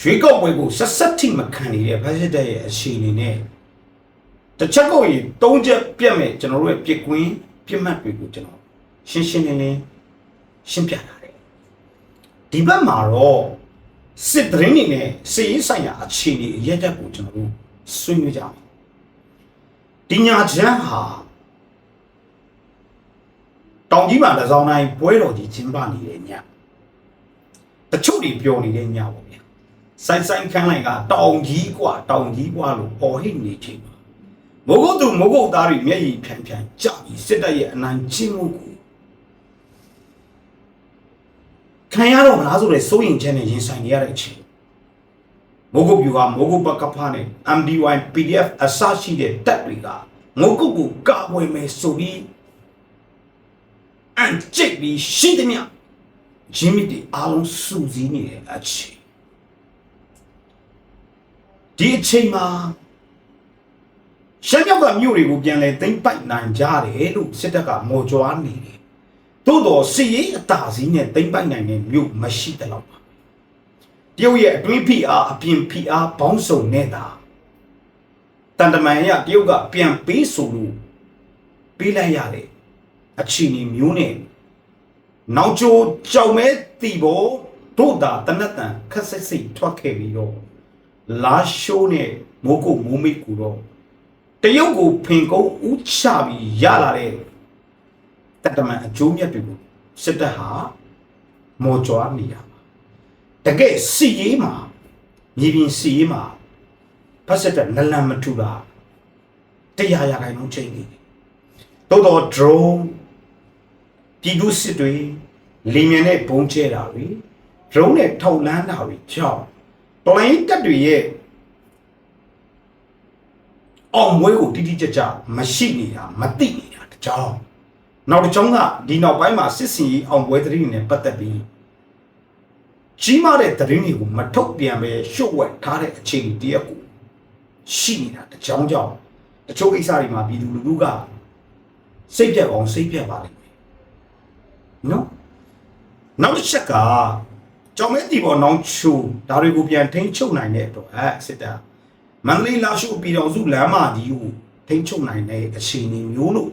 ရွေးကောက်ပွဲကိုဆက်ဆက်ထိမခံနေတဲ့ဖက်စစ်တပ်ရဲ့အခြေအနေနဲ့တစ်ချက်ကိုရင်သုံးချက်ပြတ်မဲ့ကျွန်တော်တို့ရဲ့ပြစ်ကွင်းပြစ်မှတ်တွေကိုကျွန်တော်ရှင်းရှင်းလင်းလင်းရှင်းပြထားတယ်ဒီဘက်မှာတော့စစ်သတင်းတွေနဲ့စစ်ရေးဆိုင်ရာအခြေအနေအရက်တက်ကိုကျွန်တော်တို့ဆွေးနွေးကြအောင်ဒီညာချမ်းဟာတောင်ကြီးမှာတစောင်းတိုင်းပွဲတော်ကြီးကျင်းပနေတဲ့ညတချို့တွေပြောနေတဲ့ညပေါ့ဗျာ ဆိုင်ဆိုင်ခန်းလိုက်ကတောင်ကြီးกว่าတောင်ကြီးกว่าလို့ဟော်ဟိနေချိန်မှာမိုးကုတ်သူမိုးကုတ်သားတွေမျက်ရည်ဖြန်ဖြန်ကြပြီးစစ်တပ်ရဲ့အနိုင်ကျင့်မှုကိုခံရတော့မလားဆိုတဲ့စိုးရင်ချက်နဲ့ရင်ဆိုင်နေရတဲ့အချိန်မိုးကုတ်ပြူကမိုးကုတ်ဘက်ကဖားနဲ့ MDY PDF အစရှိတဲ့တပ်တွေကမိုးကုတ်ကိုကာကွယ်မယ်ဆိုပြီးအန်ကျိတ်ပြီးရှိသည်မြဂျင်းမီတီအားလုံးစူးစီးနေတဲ့အချိန် ဒီအချိန်မှာရှမ်းမြောက်ကမြို့တွေကိုပြန်လဲသိမ့်ပိုက်နိုင်ကြတယ်လို့စစ်တပ်ကမော်ကြွားနေတယ်။သို့တော်စစ်ရေးအတာစီးနဲ့သိမ့်ပိုက်နိုင်တဲ့မြို့မရှိတဲ့လောက်ပါ။တရုတ်ရဲ့အတွင်းဖိအားအပြင်ဖိအားဘောင်းစုံနေတာတန်တမန်ရတရုတ်ကပြန်ပေးဆိုလို့ပေးလိုက်ရတယ်အချီနီမျိုးနဲ့နောက်ကျော်ကြောင်မဲတီဘောတို့တာတနတ်တန်ခက်ဆက်စိတ်ထွက်ခဲ့ပြီးတော့ လာရှိုးနဲ့မိုးကုတ်မိုးမိတ်ကူတော့တရုတ်ကိုဖင်ကုန်းဥချပြီးရလာတဲ့တတမန်အကျိုးမြတ်တွေကိုစစ်တပ်ဟာမော်ကြွားနေရပါတကယ်စီရေးမှာမြေပြင်စီရေးမှာဖက်စစ်တပ်နလန်မထူတာတရားရခိုင်လုံးချိန်နေတယ်တိုးတော့ drone ပြည်သူစစ်တွေလေမြန်နဲ့ဘုံကျဲတာတွေ drone နဲ့ထောက်လန်းတာတွေကြောင့် တော်လိုင်းတက်တွေရဲ့အောင်မွေးကိုတိတိကျကျမရှိနေတာမသိနေတာတကြောင်နောက်တစ်ကြောင်းကဒီနောက်ပိုင်းမှာစစ်စင်ကြီးအောင်ပွဲသတင်းတွေနဲ့ပတ်သက်ပြီးကြီးမားတဲ့သတင်းတွေကိုမထုတ်ပြန်ပဲရှုပ်ဝက်ထားတဲ့အခြေအနေတရက်ကိုရှိနေတာတကြောင်ကြောင့်တချို့ကိစ္စတွေမှာပြည်သူလူထုကစိတ်ပြတ်အောင်စိတ်ပြတ်ပါလိမ့်မယ်နော်နောက်တစ်ချက်က ကြောင်မဲတီပေါ်နောင်ချူဒါတွေကိုပြန်ထိန်းချုပ်နိုင်တဲ့အတွက်အဲစစ်တပ်မန္တလေးလာရှုပြည်တော်စုလမ်းမကြီးကိုထိန်းချုပ်နိုင်တဲ့အခြေအနေမျိုးလို့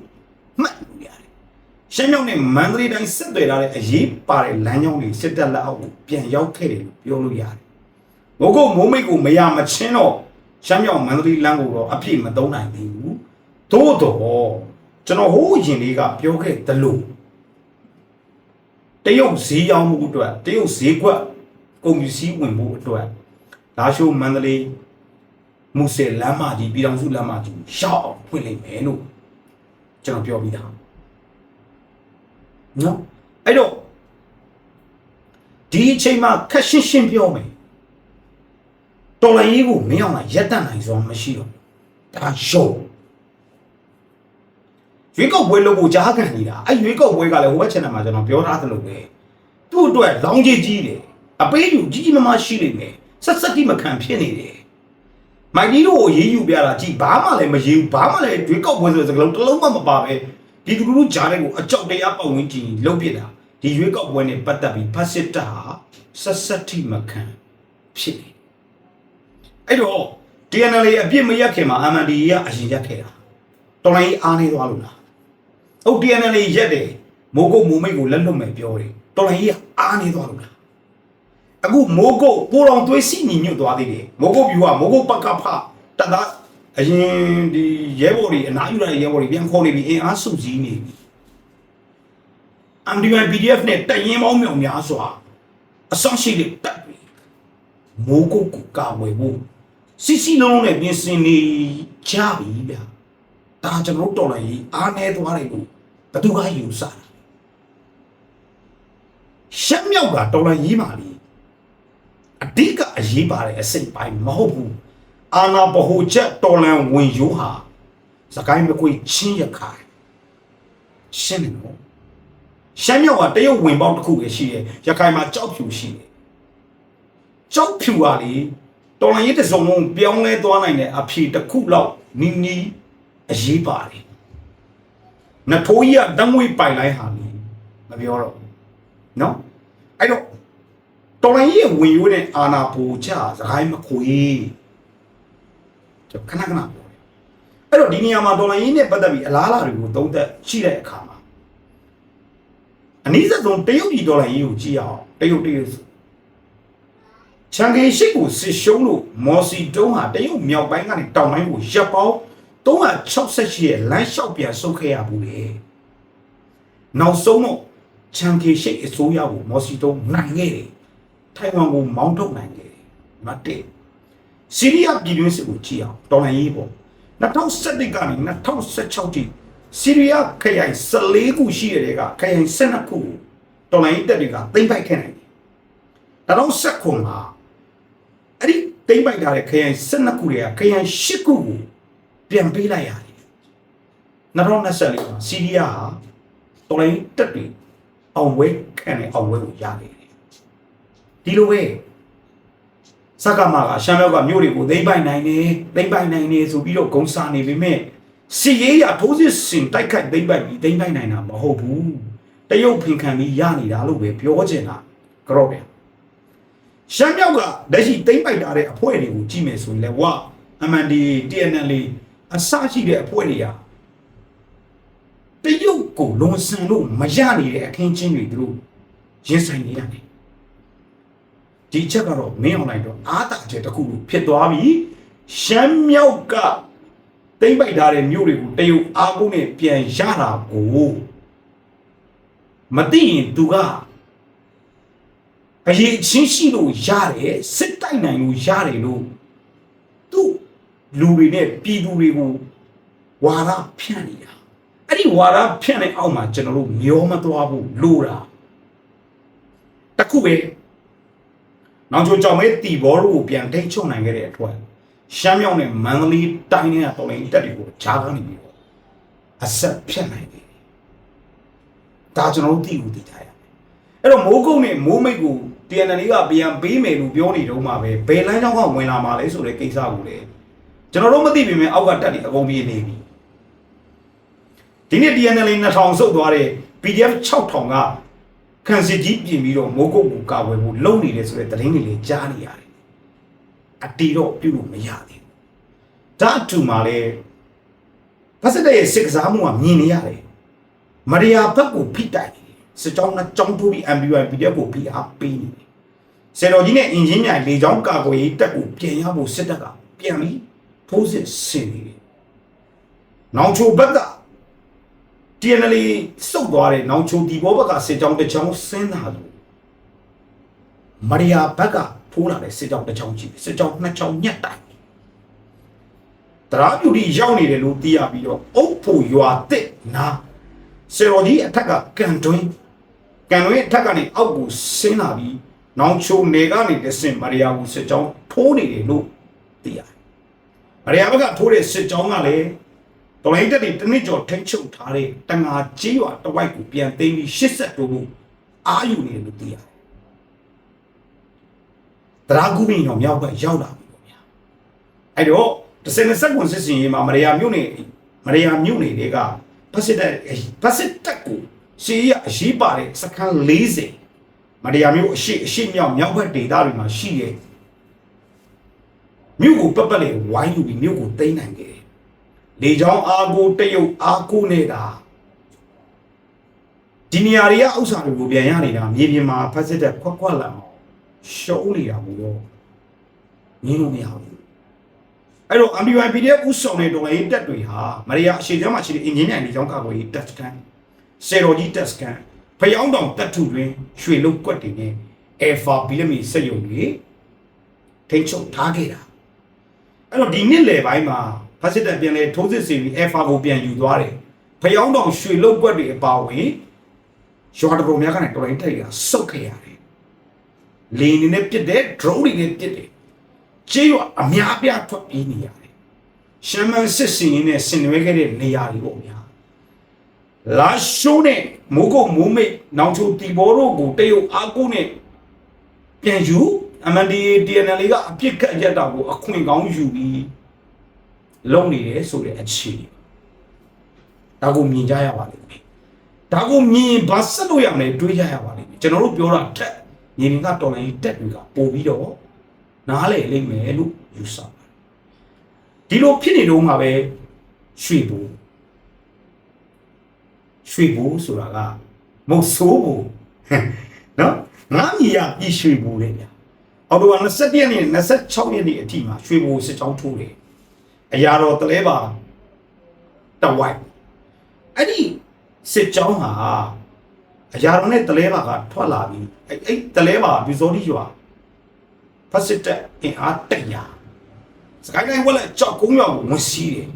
မှတ်လို့ရတယ်။ရှမ်းမြောက်နဲ့မန္တလေးတိုင်းဆက်သွယ်ထားတဲ့အရေးပါတဲ့လမ်းကြောင်းတွေစစ်တပ်လက်အောက်ကိုပြန်ရောက်ခဲ့တယ်လို့ပြောလို့ရတယ်။ငိုကုတ်မိုးမိတ်ကိုမရမချင်းတော့ရှမ်းမြောက်မန္တလေးလမ်းကိုတော့အပြည့်မသုံးနိုင်သေးဘူး။သို့တော့ကျွန်တော်ဟိုးရင်လေးကပြောခဲ့သလို တရုတ်ဈေးရောင်းမှုအတွက်တရုတ်ဈေးကွက်ကုန်ပစ္စည်းဝင်မှုအတွက်လာရှိုးမန္တလေးမူဆယ်လမ်းမကြီးပြည်တော်စုလမ်းမကြီးရှောက်အောင်ဖွင့်လိုက်မယ်လို့ကျွန်တော်ပြောပြီးသားနော်အဲ့တော့ဒီအချိန်မှာခက်ရှင်းရှင်းပြောမယ်တော်လိုင်းကြီးကိုမင်းအောင်ကရက်တတ်နိုင်စွာမရှိတော့ဘူးဒါရှုံး ရွေးကောက်ပွဲလုပ်ဖို့ကြားခံနေတာအဲ့ရွေးကောက်ပွဲကလည်းဟိုဘက်ချန်နယ်မှာကျွန်တော်ပြောထားသလိုပဲသူ့အတွက်လောင်းကြီးကြီးတယ်အပေးယူကြီးကြီးမားမားရှိနေတယ်ဆက်ဆက်တိမခံဖြစ်နေတယ်မိုက်ကြီးတို့ကိုရေးယူပြတာကြည်ဘာမှလည်းမရေးဘူးဘာမှလည်းရွေးကောက်ပွဲဆိုတဲ့စကားလုံးတစ်လုံးမှမပါပဲဒီလူလူကြားတဲ့ကိုအကြောက်တရားပတ်ဝန်းကျင်လှုပ်ပြတာဒီရွေးကောက်ပွဲနဲ့ပတ်သက်ပြီးဖတ်စစ်တာဟာဆက်ဆက်တိမခံဖြစ်နေအဲ့တော့ TNL အပြစ်မရက်ခင်မှာ MND ကအရင်ရက်ခဲ့တာတော်လိုင်းအားနေသွားလို့လား ဟုတ် TNL ရက်တယ်မိုးကုတ်မိုးမိတ်ကိုလက်လွတ်မယ်ပြောတယ်တော်လိုင်းကြီးကအားနေသွားလို့လားအခုမိုးကုတ်ပိုတော်သွေးစီညီညွတ်သွားသေးတယ်မိုးကုတ်ပြူကမိုးကုတ်ပကဖတတ်သားအရင်ဒီရဲဘော်တွေအနားယူရတဲ့ရဲဘော်တွေပြန်ခေါ်နေပြီအင်အားစုစည်းနေပြီ MDY PDF နဲ့တရင်ပေါင်းမြောင်များစွာအဆောင်ရှိတဲ့တပ်တွေမိုးကုတ်ကိုကာဝယ်ဖို့စီစီလုံးလုံးနဲ့ပြင်ဆင်နေကြပြီဗျာ ဒါကျွန်တော်တို့တော်လိုက်ရေးအားနေသွားတယ်လို့ဘယ်သူကယူဆတာရှက်မြောက်ကတော်လိုက်ရေးပါလေအဓိကအရေးပါတဲ့အစိတ်ပိုင်းမဟုတ်ဘူးအာနာဘဟုချက်တော်လန်ဝင်ယိုးဟာစကိုင်းမကွေချင်းရခိုင်ရှင်းနေတော့ရှမ်းမြောက်ကတရုတ်ဝင်ပေါက်တစ်ခုပဲရှိတယ်ရခိုင်မှာကြောက်ဖြူရှိတယ်ကြောက်ဖြူပါလေတော်လန်ရေးတစ်စုံလုံးပြောင်းလဲသွားနိုင်တဲ့အဖြေတစ်ခုလောက်နီးနီး အရေးပါတယ်နထိုးကြီးကတငွေပိုင်လိုက်ဟာလေမပြောတော့နော်အဲ့တော့တော်လိုင်းရဲ့ဝင်ရိုးနဲ့အာနာပူချစကိုင်းမခွေကျွန်ခဏခဏပြောတယ်အဲ့တော့ဒီနေရာမှာတော်လိုင်းရင်းနဲ့ပတ်သက်ပြီးအလားအလာတွေကိုသုံးသပ်ရှိတဲ့အခါမှာအနည်းဆုံးတရုတ်ပြည်တော်လိုင်းရင်းကိုကြည့်အောင်တရုတ်တရုတ်ချန်ကင်ရှိတ်ကိုစစ်ရှုံးလို့မော်စီတုံးဟာတရုတ်မြောက်ပိုင်းကနေတောင်ပိုင်းကိုရပ်ပေါင်း 368ရဲ့လမ်းလျှောက်ပြန်ဆုတ်ခဲ့ရဘူးလေနောက်ဆုံးတော့ချန်ကင်ရှိအစိုးရကိုမော်စီတုံးနိုင်ခဲ့တယ်ထိုင်ဝမ်ကိုမောင်းထုတ်နိုင်ခဲ့တယ်မတ်တဲ့ဆီးရီးယားပြည်တွင်းစစ်ကိုကြည့်အောင်တော်လှန်ရေးပေါ့2011ကနေ2016ထိဆီးရီးယားခရိုင်14ခုရှိတဲ့ကခရိုင်12ခုကိုတော်လှန်ရေးတပ်တွေကသိမ်းပိုက်ခဲ့နိုင်တယ်2019မှာအဲ့ဒီသိမ်းပိုက်ထားတဲ့ခရိုင်12ခုတွေကခရိုင်10ခုကို ပြန်ပေးလိုက်ရတယ်2024မှာဆီးရီးယားဟာတော်လှန်ရေးတပ်တွေအောင်ဝဲခံတဲ့အောင်ဝဲကိုရခဲ့တယ်ဒီလိုပဲစကမာကရှမ်းမြောက်ကမြို့တွေကိုသိမ့်ပိုင်နိုင်နေသိမ့်ပိုင်နိုင်နေဆိုပြီးတော့ဂုံစာနေပေမဲ့စီရေးရထိုးစစ်စင်တိုက်ခိုက်သိမ့်ပိုင်ပြီးသိမ့်ပိုင်နိုင်တာမဟုတ်ဘူးတရုတ်ဖင်ခံပြီးရနေတာလို့ပဲပြောချင်တာကြော့တယ်ရှမ်းမြောက်ကလက်ရှိသိမ့်ပိုက်ထားတဲ့အဖွဲ့တွေကိုကြည့်မယ်ဆိုရင်လည်းဝ MND TNL အစရှိတဲ့အဖွဲ့တွေကတရုတ်ကိုလွန်ဆန်လို့မရနေတဲ့အခင်းချင်းတွေသူတို့ရင်ဆိုင်နေရတယ်ဒီချက်ကတော့မင်းအွန်လိုင်းတော့အားတာချက်တစ်ခုလို့ဖြစ်သွားပြီရှမ်းမြောက်ကတိမ့်ပိုက်ထားတဲ့မြို့တွေကိုတရုတ်အားကိုးနဲ့ပြန်ရတာကိုမသိရင်သူကအရေးချင်းရှိလို့ရတယ်စစ်တိုက်နိုင်လို့ရတယ်လို့သူ လူတွေနဲ့ပြည်သူတွေကိုဝါရဖြန့်နေတာအဲ့ဒီဝါရဖြန့်တဲ့အောက်မှာကျွန်တော်တို့မျောမသွားဘူးလို့တာတခုပဲနောက်ချိုကြောင့်မဲတီဘောတို့ကိုပြန်ထိတ်ချုံနိုင်ခဲ့တဲ့အတွက်ရှမ်းမြောက်နဲ့မန္တလေးတိုင်းနဲ့တော်လိုင်းတက်တွေကိုဂျားကနေပြီးတော့အဆက်ဖြတ်နိုင်တယ်ဒါကျွန်တော်တို့သိဦးသိကြရအဲ့တော့မိုးကုတ်နဲ့မိုးမိတ်ကို TNL ကပြန်ပေးမယ်လို့ပြောနေတော့မှပဲဘယ်လမ်းကြောင်းကဝင်လာမှာလဲဆိုတဲ့ကိစ္စကိုလေ ကျွန်တော်တို့မသိပေမဲ့အောက်ကတက်တွေအကုန်ပြေးနေပြီဒီနေ့ TNL 2000စုပ်သွားတဲ့ PDF 6000ကခန်းစစ်ကြီးပြင်ပြီးတော့မိုးကုတ်ကိုကာဝယ်ဖို့လုပ်နေတယ်ဆိုတဲ့သတင်းတွေလည်းကြားနေရတယ်အတီတော့ပြုလို့မရသေးဘူးဒါအတူမှလည်းဖက်စစ်တဲ့ရဲ့စစ်ကစားမှုကမြင်နေရတယ်မရိယာဘက်ကိုဖိတိုက်နေတယ်စစ်ကြောင်းနဲ့ကြောင်းထိုးပြီး MBY PDF ကိုဖိအားပေးနေတယ်ဆယ်တော်ကြီးနဲ့အင်ဂျင်မြိုင်လေကြောင်းကာကွယ်ရေးတပ်ကိုပြန်ရဖို့စစ်တပ်ကပြန်ပြီး ထိုးစစ်ဆင်နေတယ်နောင်ချိုဘက်က TNL စုပ်သွားတဲ့နောင်ချိုဒီဘောဘက်ကစစ်ကြောင်းတစ်ချောင်းဆင်းလာလို့မရိယာဘက်ကထိုးလာတဲ့စစ်ကြောင်းတစ်ချောင်းကြီးစစ်ကြောင်းနှစ်ချောင်းညက်တိုင်တရာပြူဒီရောက်နေတယ်လို့သိရပြီးတော့အုပ်ဖို့ရွာတစ်နာဆယ်တော်ကြီးအထက်ကကန်တွင်းကန်တွင်းအထက်ကနေအောက်ကိုဆင်းလာပြီးနောင်ချိုနေကနေတဆင်မရိယာကိုစစ်ကြောင်းထိုးနေတယ်လို့သိရတယ် မရိယာဘက်ကထိုးတဲ့စစ်ကြောင်းကလည်းတော်လိုင်းတက်တွေတနစ်ကျော်ထိတ်ချုပ်ထားတဲ့တငါကြီးရွာတဝိုက်ကိုပြန်သိမ်းပြီးရှစ်ဆက်တိုးဖို့အာယူနေတယ်လို့သိရတယ်တရာကူမင်းတော့မြောက်ဘက်ရောက်လာပြီပေါ့ဗျာအဲ့တော့တစ်စင်စက်ကွန်စစ်စင်ရေးမှာမရိယာမြို့နေမရိယာမြို့နေတွေကဖက်စစ်တက်ဖက်စစ်တက်ကိုရှေးရအရေးပါတဲ့စခန်း40မရိယာမြို့အရှိအရှိမြောက်မြောက်ဘက်ဒေသတွေမှာရှိတဲ့ မြို့ကိုပတ်ပတ်လေးဝိုင်းယူပြီးမြို့ကိုသိမ်းနိုင်ခဲ့တယ်လေချောင်းအာကိုတရုတ်အာကိုနေတာဒီနေရာတွေကဥစ္စာတွေကိုပြန်ရနေတာမြေပြင်မှာဖက်စစ်တက်ခွက်ခွက်လာအောင်ရှုံးနေတာမို့တော့ငင်းလို့မရဘူးအဲ့တော့ MBY PDF ဥဆောင်တဲ့တော်လိုင်းတက်တွေဟာမရိယာအရှိချမ်းမှာရှိတဲ့အင်ဂျင်နီယာလေချောင်းကာကွယ်ရေးတက်စကန်စေတော်ကြီးတက်စကန်ဖျောင်းတောင်တက်ထုတွင်ရွှေလုံးကွက်တွေနဲ့ Alpha ဘီလမီစက်ယုံတွေထိချုံထားခဲ့တာ အဲ့တော့ဒီနှစ်လယ်ပိုင်းမှာဖက်စစ်တပ်ပြန်လဲထိုးစစ်ဆင်ပြီး Alpha ကိုပြန်ယူသွားတယ်ဖျောင်းတောင်ရွှေလုံးကွက်တွေအပါဝင်ရွာတော်တော်များကနေတော်တိုင်းထိုက်ရစုတ်ခဲ့ရတယ်လေနေနဲ့ပြစ်တယ် drone တွေနဲ့ပြစ်တယ်ကျေးရွာအများအပြားထွက်ပြေးနေရတယ်ရှမ်းမန်စစ်စင်ရင်းနဲ့ဆင်နွှဲခဲ့တဲ့နေရာတွေပေါ့ဗျာလာရှိုးနဲ့မိုးကုတ်မိုးမိတ်နောင်ချိုတီဘောတို့ကိုတရုတ်အားကိုးနဲ့ပြန်ယူ MNDA TNL ကအပြစ်ခတ်ရက်တာကိုအခွင့်ကောင်းယူပြီးလုံနေတယ်ဆိုတဲ့အခြေဒါကိုမြင်ကြရပါလိမ့်မယ်ဒါကိုမြင်ရင်ဘာဆက်လို့ရမလဲတွေးကြရပါလိမ့်မယ်ကျွန်တော်တို့ပြောတာထက်ညီရင်ကတော်လိုင်းတက်တွေကပို့ပြီးတော့နားလေလိမ့်မယ်လို့ယူဆပါတယ်ဒီလိုဖြစ်နေတော့မှပဲရွှေဘူရွှေဘူဆိုတာကမဟုတ်ဆိုးဘူနော်ငါမြည်ရပြည်ရွှေဘူလေဗျာ အော်တိုဘာ21ရက်နေ့26ရက်နေ့အထိမှာရွှေဘူစစ်ကြောင်းထိုးတယ်အရာတော်တလဲပါတဝိုက်အဲ့ဒီစစ်ကြောင်းဟာအရာတော်နဲ့တလဲပါကထွက်လာပြီးအဲ့အဲ့တလဲပါဘီဇော်ဒီရွာဖက်စစ်တက်အင်အားတက်ရာစကိုင်းတိုင်းဝက်လက်ကြောက်ကုန်းရွာကိုဝင်စီးတယ်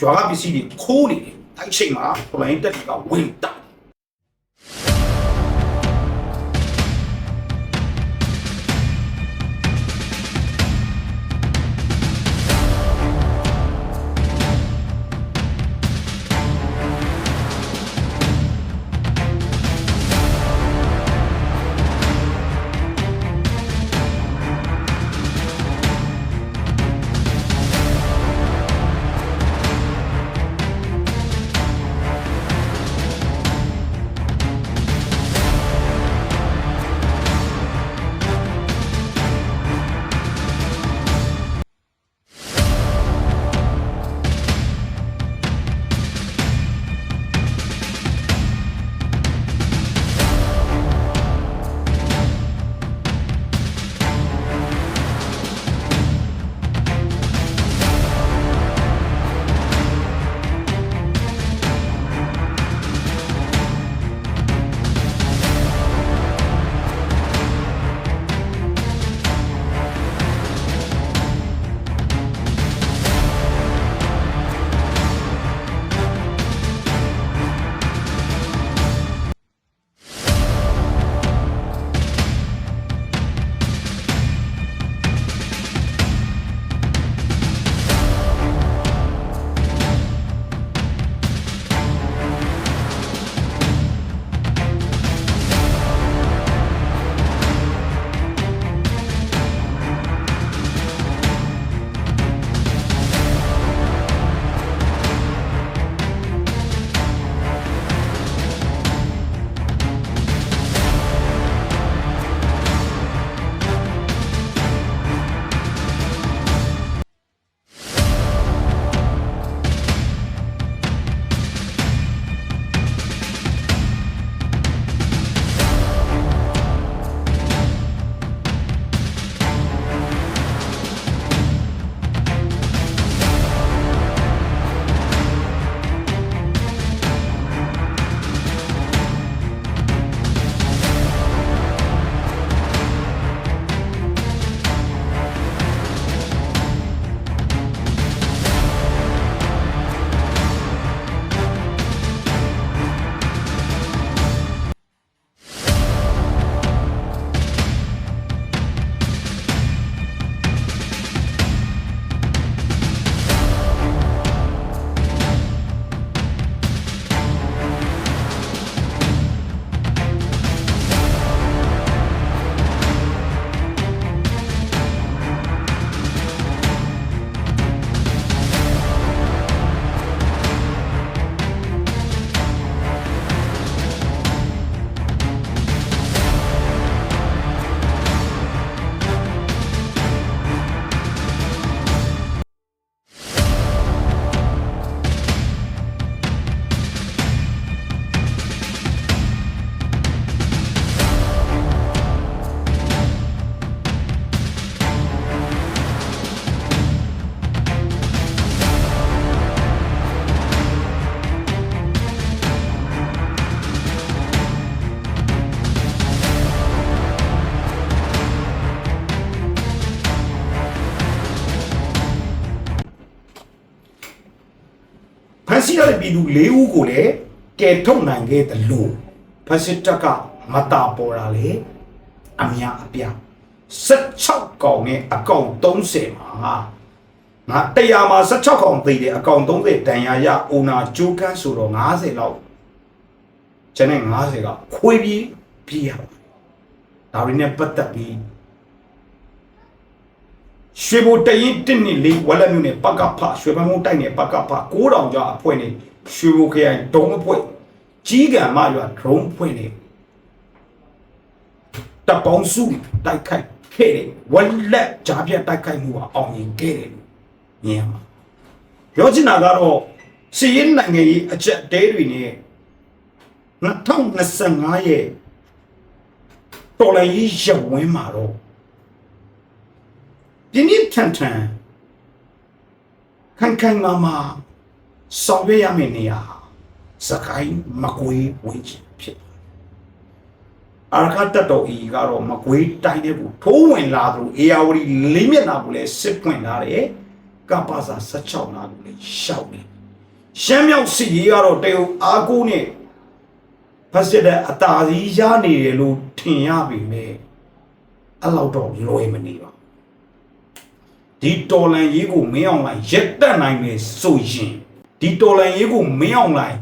ရွာကပစ္စည်းတွေခိုးနေတယ်အဲ့ဒီအချိန်မှာပလိုင်းတက်တွေကဝင်တက် ဖန်စီရတဲ့ပြည်သူ၄ဦးကိုလည်းကယ်ထုတ်နိုင်ခဲ့တယ်လို့ဖက်စစ်တပ်ကမတာပေါ်တာလေအများအပြား16កောင်နဲ့အကောင်30မှာငါတရားမှာ16កောင်သေးတယ်အကောင်30တန်ရာရအိုနာဂျိုးကန်းဆိုတော့90လောက်ကျန်တဲ့90ကခွေးပြီးပြေးရပါဒါတွေနဲ့ပတ်သက်ပြီး ရွှေဘိုတရင်တစ်နှစ်လေးဝက်လက်မြို့နယ်ပကဖရွှေပန်းမုံတိုက်နယ်ပကဖ9000ကျော်အဖွဲ့နဲ့ရွှေဘိုခရိုင်ဒုံအဖွဲ့ကြီးကံမရွာဒရုံးဖွဲ့နဲ့တတပ်ပေါင်းစုတိုက်ခိုက်ခဲ့တယ်ဝက်လက်ကြားပြတ်တိုက်ခိုက်မှုကအောင်မြင်ခဲ့တယ်လို့မြင်ရမှာပြောချင်တာကတော့စီးရင်နိုင်ငံရေးအချက်တဲတွေနဲ့2025ရဲ့တော်လိုင်းရေးရဝင်းမှာတော့ ပြင်းပြင်းထန်ထန်ခိုင်ခိုင်မာမာဆောင်ရွက်ရမယ့်နေရာစကိုင်းမကွေးဝင်းချင်ဖြစ်တယ်အာရကတတော်ဤကတော့မကွေးတိုင်းတဲ့ကိုထိုးဝင်လာသူအေယာဝတီလေးမျက်နှာကိုလည်းစစ်ပွင့်လာတယ်ကပ္ပစာ16နာကိုလည်းရှောက်တယ်ရှမ်းမြောက်စစ်ရေးကတော့တရုတ်အားကိုးနဲ့ဖက်စစ်တဲ့အတားစီရနေတယ်လို့ထင်ရပြီလေအဲ့လောက်တော့လွယ်မနေပါဘူး ဒီတော်လန်ရေးကိုမင်းအောင်လိုက်ရက်တက်နိုင်မယ်ဆိုရင်ဒီတော်လန်ရေးကိုမင်းအောင်လိုက်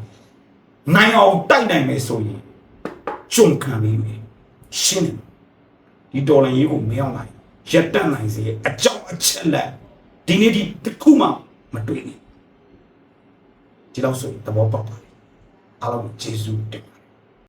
နိုင်အောင်တိုက်နိုင်မယ်ဆိုရင်ကြုံခံပြီးမယ်ရှင်းတယ်ဒီတော်လန်ရေးကိုမင်းအောင်လိုက်ရက်တက်နိုင်စေအကြောင်းအချက်လက်ဒီနေ့ဒီတစ်ခုမှမတွေ့ဘူးဒီလောက်ဆိုရင်သဘောပေါက်ပါအားလုံးကျေးဇူးတင်ပါ